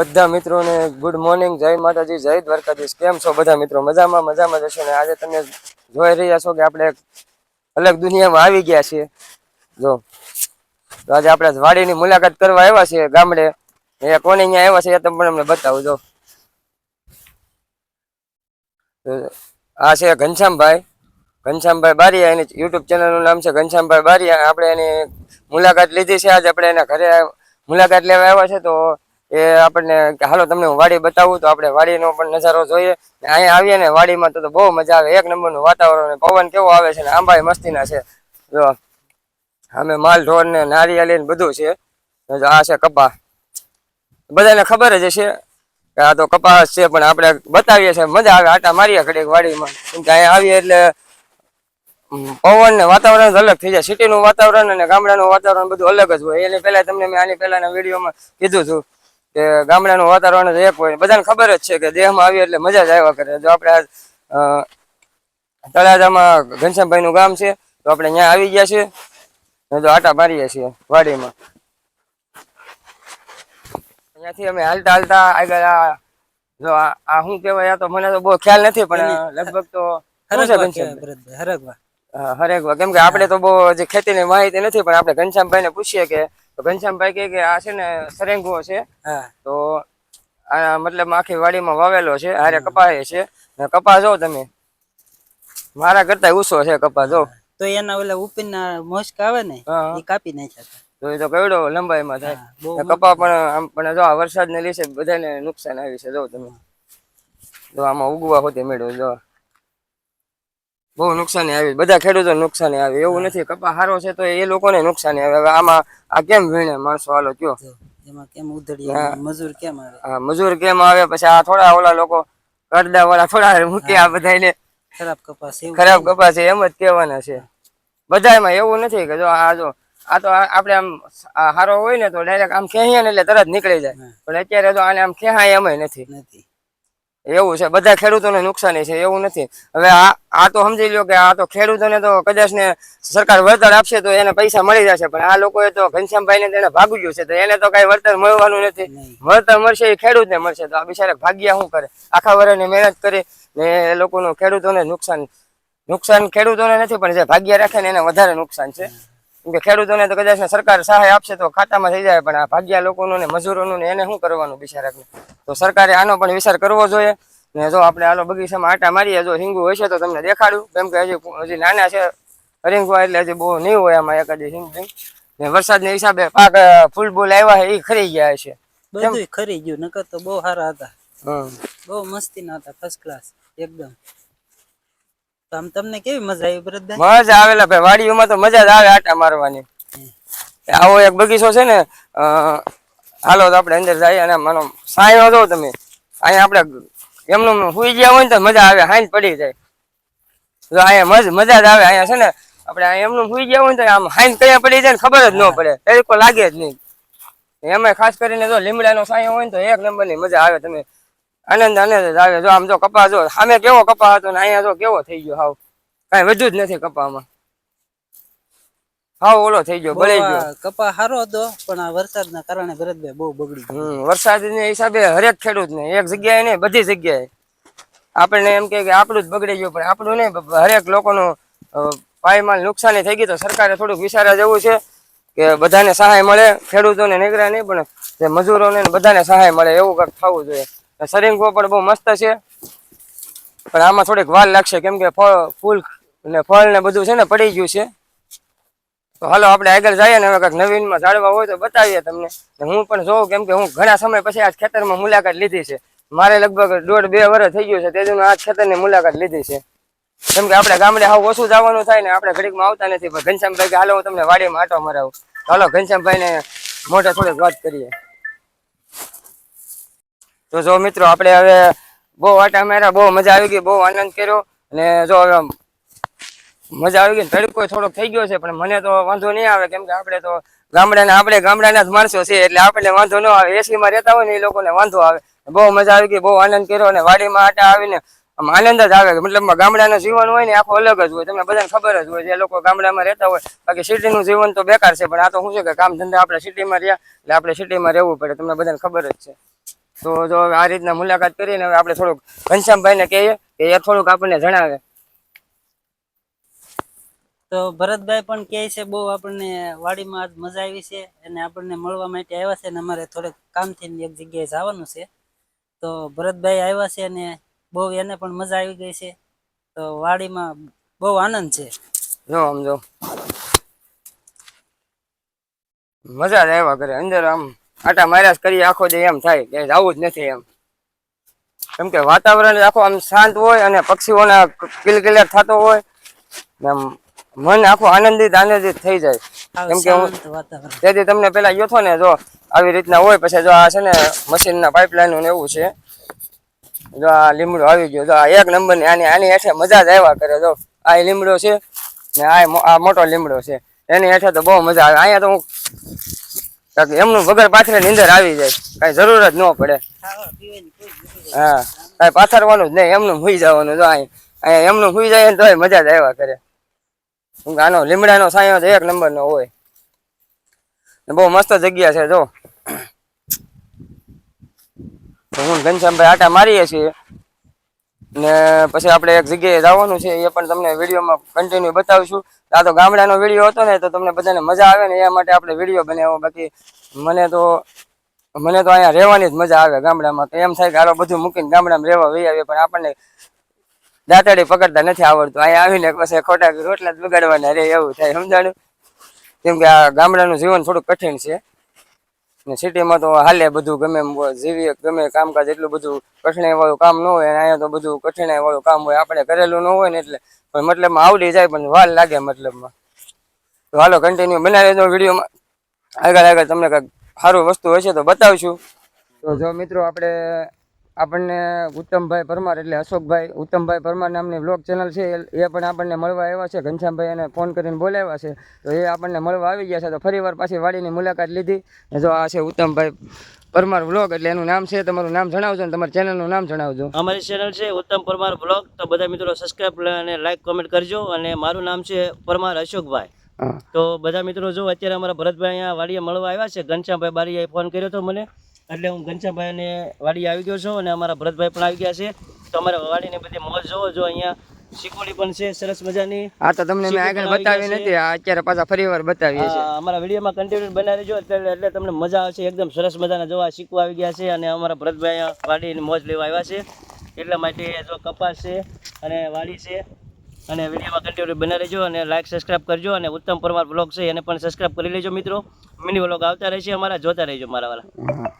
બધા મિત્રોને good morning જય માતાજી, જય દ્વારકાધીશ. કેમ છો બધા મિત્રો? મજામાં મજામાં જશો ને? આજે તમે જોઈ રહ્યા છો કે આપણે અલગ દુનિયામાં આવી ગયા છીએ. જો, તો આજે આપણે વાડીની મુલાકાત કરવા આવ્યા છીએ ગામડે. એ કોને અહીંયા આવ્યા છે એ તમને અમને બતાવું જો આ છે ઘનશ્યામભાઈ. ઘનશ્યામભાઈ બારિયા, એની યુટ્યુબ ચેનલનું નામ છે ઘનશ્યામભાઈ બારિયા. આપણે એની મુલાકાત લીધી છે. આજે આપણે એના ઘરે મુલાકાત લેવા આવ્યા છે, તો એ આપણને હાલો તમને હું વાડી બતાવું, તો આપણે વાડીનો પણ નજારો જોઈએ. અહીંયા આવીએ ને વાડીમાં તો બહુ મજા આવે. એક નંબરનું વાતાવરણ પવન કેવો આવે છે ને આંબાઈ મસ્તીના છે. જો, અમે માલ ઢોર ને નારિયેળી ને બધું છે. આ છે કપા. બધાને ખબર જ હશે કે આ તો કપાસ છે, પણ આપણે બતાવીએ છીએ. મજા આવે આટા મારીએ ઘડીક વાડીમાં. કેમ કે અહીંયા આવીએ એટલે પવન ને વાતાવરણ અલગ થઈ જાય. સિટીનું વાતાવરણ અને ગામડાનું વાતાવરણ બધું અલગ જ હોય. એની પહેલા તમને મેં આની પહેલાના વિડીયોમાં કીધું હતું કે ગામડાનું વાતાવરણ જ એક હોય. બધાને ખબર જ છે કે દેહમાં આવીએ એટલે મજા જ આવ્યા કરે. જો આપણે આ, તળાજામાં ઘનશ્યામભાઈનું ગામ છે તો આપણે ત્યાં આવી ગયા છીએ. જો આટા મારીએ છીએ વાડીમાં. અહીંયાથી અમે હાલતા હાલતા આગળ આ જો આ શું કહેવાય આ તો મને તો બહુ ખ્યાલ નથી પણ લગભગ તો હરેક કેમ કે આપણે તો બહુ હજી ખેતીની માહિતી નથી પણ આપણે ઘનશ્યામભાઈ ને પૂછીએ કે તો ઘનશ્યામભાઈ કહે કે આ છે ને સરેંગો છે. તો આ મતલબ આખી વાડીમાં વાવેલો છે હારે કપાય છે. કપા જો તમે મારા કરતા ઊંચો છે કપા જો. તો એના ઓલા ઉપરના મોસ્ક આવે ને એ કાપી નાખ્યા તો એ તો કેવડો લંબાઈમાં થાય. કપા પણ આમ પણ જો આ વરસાદને લીધે બધાને નુકસાન આવી છે જો તમે. જો આમાં ઉગવા હોતી મેળવું જો. બહુ નુકસાની આવી. બધા ખેડૂતો નુકસાની આવી. એવું નથી. કપા સારો છે તો એ લોકોને નુકસાની આવે. હવે આમાં આ કેમ વીણે માણસો? હાલો કયો. એમાં કેમ ઉધડી મજૂર કેમ આવે? આ મજૂર કેમ આવે? પછી આ થોડા ઓલા લોકો કરડા વાળા થોડા મૂકે આ બધાને ખરાબ કપાસ ખરાબ કપાસ છે એમ જ કહેવાના છે. બધામાં એવું નથી કે જો આ જો આ તો આપણે આમ હારો હોય ને તો ડાયરેક્ટ આમ ખેહીએ ને એટલે તરત નીકળી જાય. પણ અત્યારે તો આને આમ ખેહાય એમ નથી. નથી. એવું છે બધા ખેડૂતોને નુકસાની છે એવું નથી. હવે આ આ તો સમજી લ્યો કે આ તો ખેડૂતોને તો કદાચ ને સરકાર વળતર આપશે તો એને પૈસા મળી જશે પણ આ લોકોએ તો ઘનશ્યામભાઈ ને તેને ભાગ્યું છે તો એને તો કઈ વળતર મળવાનું નથી. વળતર મળશે એ ખેડૂતને મળશે તો આ બિચારા ભાગ્યા શું કરે? આખા વર્ષની મહેનત કરી ને એ લોકોનું ખેડૂતોને નુકસાન નુકસાન ખેડૂતોને નથી પણ જે ભાગ્ય રાખે ને એને વધારે નુકસાન છે. કે ખેડૂતોને તો કદાચ સરકાર સહાય આપશે તો ખાતામાં થઈ જાય પણ આ ભાગ્યા લોકોનું ને મજૂરોનું ને એને શું કરવાનું બિચારાને તો સરકારે આનો પણ વિચાર કરવો જોઈએ. ને જો આપણે આલો બગીચામાં આટા મારીએ જો હિંગુ હશે તો તમને દેખાડું. કેમ કે હજી હજી નાના છે હરિંગવા એટલે હજી બહુ નહીં હોય આમાં એકાદી હિંગ હિંગ ને વરસાદના હિસાબે પાક ફૂલ બૂલ આવ્યા છે એ ખરી ગયા છે. બધું ખરી ગયું નકર તો બહુ સારા હતા. બહુ મસ્તી ના હતા ફર્સ્ટ ક્લાસ એકદમ. તો આમ તમને કેવી મજા આવી ભરતભાઈ મજા આવેલા ભાઈ વાડીઓમાં તો મજા જ આવે આટા મારવાની. આવો એક બગીચો છે ને હાલો તો આપણે અંદર જઈએ અને મને સાયો જો તમે. અહીંયા આપણે એમનું સુઈ ગયા હોય ને તો મજા આવે હાઈન પડી જાય. જો અહીંયા મજ- મજા જ આવે અહીંયા છે ને આપણે એમનું સુઈ ગયા હોય ને તો આમ હાઈન કયા પડી જાય ને ખબર જ ન પડે. તરીકો લાગે જ નહીં. એમાં ખાસ કરીને જો લીમડાનો સાયો હોય ને તો એક નંબરની મજા આવે તમે. આનંદ આનંદ જ આવે. જો આમ જો કપા જો સામે કેવો કપા હતો ને અહીંયા જો કેવો થઈ ગયો હાવ. કઈ વધુ જ નથી કપામાં. હાવ ઓલો થઈ ગયો બળી ગયો. કપા સારો હતો પણ આ વરસાદના કારણે ભરતભાઈ બહુ બગડી ગયું. વરસાદને હિસાબે હરેક ખેડૂત ને એક જગ્યાએ નહીં બધી જગ્યાએ. આપણને એમ કે આપણું જ બગડી ગયું પણ આપણું નહીં હરેક લોકોનું પાયમાલ નુકસાની થઈ ગઈ તો સરકારે થોડુંક વિચારવા જેવું છે કે બધાને સહાય મળે ખેડૂતોને નીકળ્યા નહીં પણ મજૂરોને ને બધાને સહાય મળે એવું કંઈક થવું જોઈએ. સરિંગો પણ બહુ મસ્ત છે. પણ આમાં થોડીક વાર લાગશે, કેમ કે ફૂલ ને ફળ ને બધું છે ને પડી ગયું છે. તો હાલો, આપણે આગળ જઈએ ને, હવે કંઈક નવીનમાં ઝાડવા હોય તો બતાવીએ તમને. હું પણ જોઉં, કેમ કે હું ઘણા સમય પછી આ ખેતરમાં મુલાકાત લીધી છે. મારે લગભગ દોઢ બે વર્ષ થઈ ગયું છે તેજું આ ખેતરની મુલાકાત લીધી છે. કેમ કે આપણે ગામડે આવું ઓછું જવાનું થાય ને, આપણે ઘડીકમાં આવતા નથી, પણ ઘનશ્યામભાઈ કે, હાલો, હું તમને વાડીમાં આટો મરાવું. હાલો, ઘનશ્યામભાઈને મોઢે થોડીક વાત કરીએ. તો જો મિત્રો, આપણે હવે બહુ આટા માર્યા, બહુ મજા આવી ગઈ, બહુ આનંદ કર્યો. અને જો હવે મજા આવી ગઈ તડકો થોડોક થઈ ગયો છે, પણ મને તો વાંધો નહીં આવે, કેમ કે આપણે તો ગામડાના, આપણે ગામડાના જ માણસો છે એટલે આપણને વાંધો ન આવે. એસીમાં રહેતા હોય ને એ લોકોને વાંધો આવે. બહુ મજા આવી ગઈ, બહુ આનંદ કર્યો અને વાડીમાં આટા આવીને આમ આનંદ જ આવે. મતલબ ગામડાનું જીવન હોય ને આખું અલગ જ હોય. તમને બધાને ખબર જ હોય, જે લોકો ગામડામાં રહેતા હોય, બાકી સિટીનું જીવન તો બેકાર છે, પણ આ તો શું છે કે કામ ધંધા આપણે સિટીમાં રહ્યા, એટલે આપણે સિટીમાં રહેવું પડે. તમને બધાને ખબર જ છે. તો જો આ રીતના મુલાકાત કરીને હવે આપણે થોડુંક ઘનશ્યામભાઈને કહીએ કે એ થોડુંક આપણને જણાવે. તો ભરતભાઈ પણ કહે છે બહુ આપણને વાડીમાં આજ મજા આવી છે અને આપણને મળવા માટે આવ્યા છે અને અમારે થોડેક કામથી એક જગ્યાએ જવાનું છે. તો ભરતભાઈ આવ્યા છે અને બહુ એને પણ મજા આવી ગઈ છે. તો વાડીમાં બહુ આનંદ છે. જો આમ જો. મજા જ આવ્યા કરે અંદર આમ આટા માર્યા કરી આખો દે એમ થાય કે જવું જ નથી એમ. કેમ કે વાતાવરણ આખો આમ શાંત હોય અને પક્ષીઓના કિલકિલાટ થતો હોય આમ મન આખું આનંદિત આનંદિત થઈ જાય. કેમ કે હું તેથી તમને પેલા ગયો છો ને જો આવી રીતના હોય પછી જો આ છે ને મશીનના પાઇપલાઈન એવું છે. જો આ લીમડો આવી ગયો જો આ એક નંબરની આની આની હેઠે મજા જ આવ્યા કરે જો. આ લીમડો છે ને આ આ મોટો લીમડો છે. એની હેઠે તો બહુ મજા આવે. અહીંયા તો હું એમનું વગર પાથરે નીંદર આવી જાય. કઈ જરૂર જ ન પડે. હા, કઈ પાથરવાનું જ નહીં, એમનું હુઈ જવાનું જો અહીં અહીંયા એમનું હુઈ જાય ને તોય મજા જ આવ્યા કરે. કેમ કે આનો લીમડાનો સાયો તો એક નંબરનો હોય. બહુ મસ્ત જગ્યા છે, જો. હું ને ઘનશ્યામભાઈ આટા મારીએ છીએ. ને પછી આપણે એક જગ્યાએ જવાનું છે, એ પણ તમને વિડીયોમાં કન્ટિન્યુ બતાવીશું. આ તો ગામડાનો વીડિયો હતો ને, તો તમને બધાને મજા આવે ને એ માટે આપણે વીડિયો બનાવ્યો. બાકી મને તો મને તો અહીંયા રહેવાની જ મજા આવે ગામડામાં. તો એમ થાય કે હાલો બધું મૂકીને ગામડામાં રહેવા વહી આવે પણ આપણને દાંતડી પકડતા નથી આવડતું. અહીંયા આવીને પછી ખોટા રોટલા જ બગાડવાના રે એવું થાય, સમજાણું? કેમ કે આ ગામડાનું જીવન થોડું કઠિન છે. ને સિટીમાં તો હાલે બધું ગમે જીવીએ ગમે કામકાજ, એટલું બધું કઠણાઈ વાળું કામ ન હોય અહીંયા તો બધું કઠણાઈ વાળું કામ હોય, આપણે કરેલું ન હોય ને એટલે પણ મતલબમાં આવડી જાય, પણ વાર લાગે મતલબમાં. તો હાલો કન્ટિન્યુ બનાવી દો વિડીયોમાં આગળ આગળ તમને કંઈક સારું વસ્તુ હશે તો બતાવશું. તો જો મિત્રો, આપણે આપણને ઉત્તમભાઈ પરમાર એટલે અશોકભાઈ ઉત્તમભાઈ પરમાર નામની બ્લોગ ચેનલ છે એ- પણ આપણને મળવા આવ્યા છે. ઘનશ્યામભાઈ એને ફોન કરીને બોલાવ્યા છે. તો એ આપણને મળવા આવી ગયા છે. તો ફરી વાર પાછી વાડીની મુલાકાત લીધી. જો આ છે ઉત્તમભાઈ પરમાર બ્લોગ એટલે એનું નામ છે તમારું નામ જણાવજો ને તમારી ચેનલનું નામ જણાવજો. અમારી ચેનલ છે ઉત્તમ પરમાર બ્લોગ તો બધા મિત્રો સબસ્ક્રાઈબ અને લાઈક કોમેન્ટ કરજો. અને મારું નામ છે પરમાર અશોકભાઈ. તો બધા મિત્રો જો અત્યારે અમારા ભરતભાઈ અહીંયા વાડીએ મળવા આવ્યા છે ઘનશ્યામભાઈ બારીએ ફોન કર્યો હતો મને. એટલે હું ઘનશ્યામભાઈને વાડી આવી ગયો છું અને અમારા ભરતભાઈ પણ આવી ગયા છે. તો અમારા વાડીની બધી મોજ જોવો જો અહીંયા શીખોડી પણ છે સરસ મજાની. હા તો તમને મેં આગળ બતાવી નથી આ અત્યારે પાછા ફરી વાર બતાવીએ છીએ. અમારા વિડીયોમાં કન્ટિન્યુ બનાવી રહેજો એટલે એટલે તમને મજા આવશે એકદમ સરસ મજાના જોવા શીખવા આવી ગયા છે અને અમારા ભરતભાઈ વાડીની મોજ લેવા આવ્યા છે. એટલા માટે જો કપાસ છે અને વાડી છે અને વિડીયોમાં કન્ટિન્યુ બનાવી રહેજો અને લાઇક સબસ્ક્રાઈબ કરજો અને ઉત્તમ પરમાર બ્લોગ છે એને પણ સબસ્ક્રાઈબ કરી લેજો મિત્રો. મિની બ્લોગ આવતા રહેશે અમારા જોતા રહેજો મારા વાળા.